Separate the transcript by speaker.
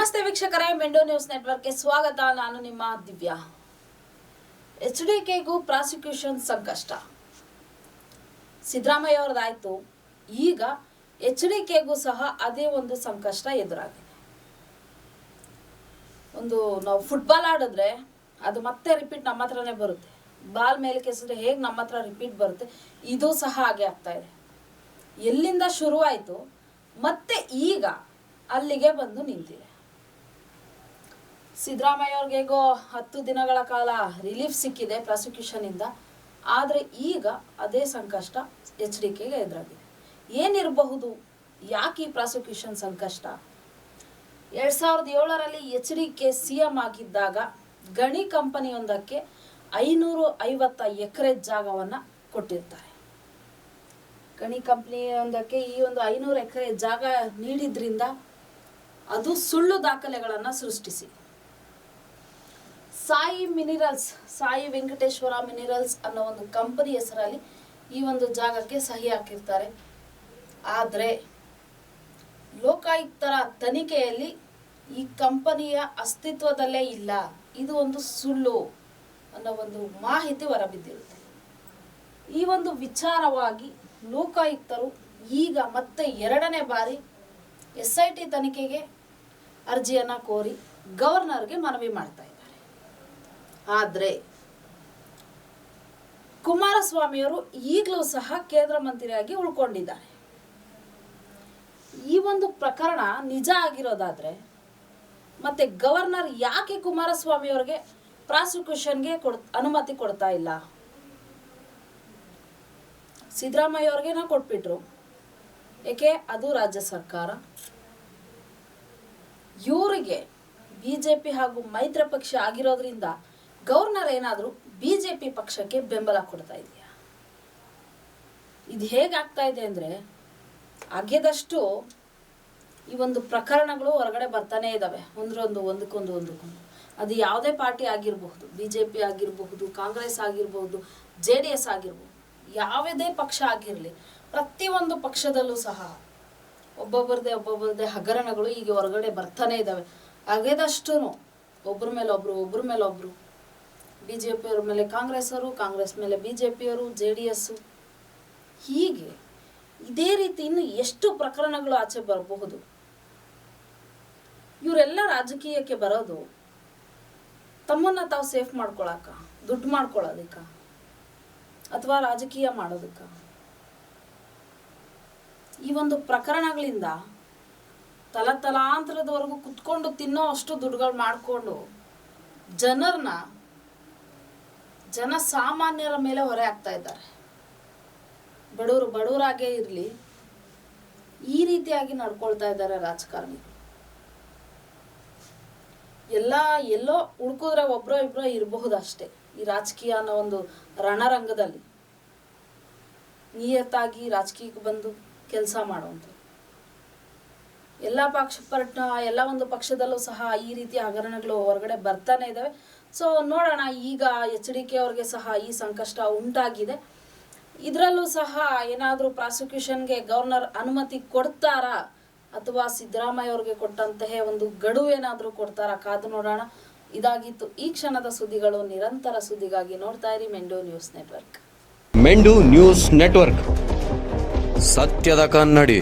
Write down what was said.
Speaker 1: ನಮಸ್ತೆ ವೀಕ್ಷಕರೇ ಮೆಂಡೋ ನ್ಯೂಸ್ ನೆಟ್ವರ್ಕ್ಗೆ ಸ್ವಾಗತ. ನಾನು ನಿಮ್ಮ ದಿವ್ಯಾ. ಎಚ್ ಡಿ ಕೆಗೂ ಪ್ರಾಸಿಕ್ಯೂಷನ್ ಸಂಕಷ್ಟ. ಸಿದ್ದರಾಮಯ್ಯ ಅವರದಾಯ್ತು ಈಗ ಎಚ್ ಡಿ ಕೆಗೂ ಸಹ ಅದೇ ಒಂದು ಸಂಕಷ್ಟ ಎದುರಾಗಿದೆ. ಒಂದು ನಾವು ಫುಟ್ಬಾಲ್ ಆಡಿದ್ರೆ ಅದು ಮತ್ತೆ ರಿಪೀಟ್ ನಮ್ಮ ಹತ್ರನೇ ಬರುತ್ತೆ. ಬಾಲ್ ಮೇಲೆ ಕೆಸಿದ್ರೆ ಹೇಗೆ ನಮ್ಮ ಹತ್ರ ರಿಪೀಟ್ ಬರುತ್ತೆ, ಇದು ಸಹ ಹಾಗೆ ಆಗ್ತಾ ಇದೆ. ಎಲ್ಲಿಂದ ಶುರುವಾಯಿತು, ಮತ್ತೆ ಈಗ ಅಲ್ಲಿಗೆ ಬಂದು ನಿಂತಿದೆ. ಸಿದ್ದರಾಮಯ್ಯ ಅವ್ರಿಗೆ ಹೇಗೋ ಹತ್ತು ದಿನಗಳ ಕಾಲ ರಿಲೀಫ್ ಸಿಕ್ಕಿದೆ ಪ್ರಾಸಿಕ್ಯೂಷನ್ ಇಂದ. ಆದರೆ ಈಗ ಅದೇ ಸಂಕಷ್ಟ ಎಚ್ ಡಿ ಕೆಗೆ ಎದುರಾಗಿದೆ. ಏನಿರಬಹುದು? ಯಾಕೆ ಈ ಪ್ರಾಸಿಕ್ಯೂಷನ್ ಸಂಕಷ್ಟ? ಎರಡ್ ಸಾವಿರದ ಏಳರಲ್ಲಿ H D K C M ಆಗಿದ್ದಾಗ ಗಣಿ ಕಂಪನಿಯೊಂದಕ್ಕೆ ಐನೂರು ಐವತ್ತ ಎಕರೆ ಜಾಗವನ್ನ ಕೊಟ್ಟಿರ್ತಾರೆ. ಗಣಿ ಕಂಪನಿಯೊಂದಕ್ಕೆ ಈ ಒಂದು ಐನೂರು ಎಕರೆ ಜಾಗ ನೀಡಿದ್ರಿಂದ ಅದು ಸುಳ್ಳು ದಾಖಲೆಗಳನ್ನು ಸೃಷ್ಟಿಸಿ. ಸಾಯಿ ಮಿನಿರಲ್ಸ್, ಸಾಯಿ ವೆಂಕಟೇಶ್ವರ ಮಿನಿರಲ್ಸ್ ಅನ್ನೋ ಒಂದು ಕಂಪನಿ ಹೆಸರಲ್ಲಿ ಈ ಒಂದು ಜಾಗಕ್ಕೆ ಸಹಿ ಹಾಕಿರ್ತಾರೆ. ಆದರೆ ಲೋಕಾಯುಕ್ತರ ತನಿಖೆಯಲ್ಲಿ ಈ ಕಂಪನಿಯ ಅಸ್ತಿತ್ವದಲ್ಲೇ ಇಲ್ಲ. ಇದು ಒಂದು ಸುಳ್ಳು ಅನ್ನೋ ಒಂದು ಮಾಹಿತಿ ಹೊರಬಿದ್ದಿರುತ್ತೆ. ಈ ಒಂದು ವಿಚಾರವಾಗಿ ಲೋಕಾಯುಕ್ತರು ಈಗ ಮತ್ತೆ ಎರಡನೇ ಬಾರಿ ಎಸ್ ಐ ಟಿ ತನಿಖೆಗೆ ಅರ್ಜಿಯನ್ನು ಕೋರಿ ಗವರ್ನರ್ಗೆ ಮನವಿ ಮಾಡ್ತಾ ಇದ್ದಾರೆ. ಆದರೆ ಕುಮಾರಸ್ವಾಮಿಯವರು ಈಗಲೂ ಸಹ ಕೇಂದ್ರ ಮಂತ್ರಿಯಾಗಿ ಉಳ್ಕೊಂಡಿದ್ದಾರೆ. ಈ ಒಂದು ಪ್ರಕರಣ ನಿಜ ಆಗಿರೋದಾದ್ರೆ ಮತ್ತೆ ಗವರ್ನರ್ ಯಾಕೆ ಕುಮಾರಸ್ವಾಮಿ ಅವರಿಗೆ ಪ್ರಾಸಿಕ್ಯೂಷನ್ಗೆ ಕೊಡ್, ಅನುಮತಿ ಕೊಡ್ತಾ ಇಲ್ಲ? ಸಿದ್ದರಾಮಯ್ಯ ಅವ್ರಿಗೇನೋ ಕೊಟ್ಬಿಟ್ರು. ಏಕೆ? ಅದು ರಾಜ್ಯ ಸರ್ಕಾರ. ಇವರಿಗೆ ಬಿಜೆಪಿ ಹಾಗೂ ಮೈತ್ರಿ ಪಕ್ಷ ಆಗಿರೋದ್ರಿಂದ ಗವರ್ನರ್ ಏನಾದರೂ ಬಿಜೆಪಿ ಪಕ್ಷಕ್ಕೆ ಬೆಂಬಲ ಕೊಡ್ತಾ ಇದೆಯಾ? ಇದು ಹೇಗಾಗ್ತಾ ಇದೆ ಅಂದರೆ ಅಗೆದಷ್ಟು ಈ ಒಂದು ಪ್ರಕರಣಗಳು ಹೊರಗಡೆ ಬರ್ತಾನೆ ಇದ್ದಾವೆ ಒಂದ್ರೊಂದು, ಒಂದಕ್ಕೊಂದು ಒಂದಕ್ಕೊಂದು. ಅದು ಯಾವುದೇ ಪಾರ್ಟಿ ಆಗಿರಬಹುದು ಬಿ ಜೆ ಪಿ ಆಗಿರಬಹುದು, ಕಾಂಗ್ರೆಸ್ ಆಗಿರಬಹುದು, ಜೆ ಡಿ ಎಸ್ ಆಗಿರ್ಬೋದು ಯಾವುದೇ ಪಕ್ಷ ಆಗಿರಲಿ, ಪ್ರತಿಯೊಂದು ಪಕ್ಷದಲ್ಲೂ ಸಹ ಒಬ್ಬೊಬ್ಬರದೇ ಒಬ್ಬೊಬ್ಬರದೇ ಹಗರಣಗಳು ಈಗ ಹೊರಗಡೆ ಬರ್ತಾನೆ ಇದ್ದಾವೆ ಅಗೆದಷ್ಟು ಒಬ್ಬರ ಮೇಲೆ ಒಬ್ಬರ ಮೇಲೆ ಒಬ್ರು ಬಿ ಜೆ ಪಿಯವ್ರ ಮೇಲೆ ಕಾಂಗ್ರೆಸ್ ಅವರು ಕಾಂಗ್ರೆಸ್ ಮೇಲೆ ಬಿ ಜೆ ಪಿಯವರು ಜೆ ಡಿ ಎಸ್ಸು. ಹೀಗೆ ಇದೇ ರೀತಿ ಇನ್ನು ಎಷ್ಟು ಪ್ರಕರಣಗಳು ಆಚೆ ಬರಬಹುದು? ಇವರೆಲ್ಲ ರಾಜಕೀಯಕ್ಕೆ ಬರೋದು ತಮ್ಮನ್ನ ತಾವು ಸೇಫ್ ಮಾಡ್ಕೊಳಕ, ದುಡ್ಡು ಮಾಡ್ಕೊಳ್ಳೋದಕ್ಕ ಅಥವಾ ರಾಜಕೀಯ ಮಾಡೋದಕ್ಕ. ಈ ಒಂದು ಪ್ರಕರಣಗಳಿಂದ ತಲತಲಾಂತರದವರೆಗೂ ಕುತ್ಕೊಂಡು ತಿನ್ನೋ ಅಷ್ಟು ದುಡ್ಡುಗಳು ಮಾಡಿಕೊಂಡು ಜನರನ್ನ ಜನಸಾಮಾನ್ಯರ ಮೇಲೆ ಹೊರೆ ಆಗ್ತಾ ಇದ್ದಾರೆ. ಬಡವರು ಬಡವರಾಗೇ ಇರಲಿ, ಈ ರೀತಿಯಾಗಿ ನಡ್ಕೊಳ್ತಾ ಇದ್ದಾರೆ ರಾಜಕಾರಣಿ ಎಲ್ಲ, ಎಲ್ಲೋ ಉಳ್ಕಿದ್ರೆ ಒಬ್ರೋ ಇಬ್ರು ಇರಬಹುದು ಅಷ್ಟೇ ಈ ರಾಜಕೀಯ ಅನ್ನೋ ಒಂದು ರಣರಂಗದಲ್ಲಿ. ನಿಯತ್ತಾಗಿ ರಾಜಕೀಯಕ್ಕೆ ಬಂದು ಕೆಲಸ ಮಾಡುವಂಥ ಎಲ್ಲ ಪಕ್ಷ ಎಲ್ಲ ಒಂದು ಪಕ್ಷದಲ್ಲೂ ಸಹ ಈ ರೀತಿಯ ಹಗರಣಗಳು ಹೊರಗಡೆ ಬರ್ತಾನೆ ಇದ್ದಾವೆ ಸೊ ನೋಡೋಣ, ಈಗ ಎಚ್ ಡಿ ಕೆ ಅವ್ರಿಗೆ ಸಹ ಈ ಸಂಕಷ್ಟ ಉಂಟಾಗಿದೆ. ಇದರಲ್ಲೂ ಸಹ ಏನಾದರೂ ಪ್ರಾಸಿಕ್ಯೂಷನ್ಗೆ ಗವರ್ನರ್ ಅನುಮತಿ ಕೊಡ್ತಾರಾ? ಅಥವಾ ಸಿದ್ದರಾಮಯ್ಯ ಅವ್ರಿಗೆ ಕೊಟ್ಟಂತಹ ಒಂದು ಗಡು ಏನಾದರೂ ಕೊಡ್ತಾರಾ? ಕಾದು ನೋಡೋಣ. ಇದಾಗಿತ್ತು ಈ ಕ್ಷಣದ ಸುದ್ದಿಗಳು. ನಿರಂತರ ಸುದ್ದಿಗಾಗಿ ನೋಡ್ತಾ ಇರಿ Mendu news network.
Speaker 2: Mendu news network. ಸತ್ಯದ ಕನ್ನಡಿ.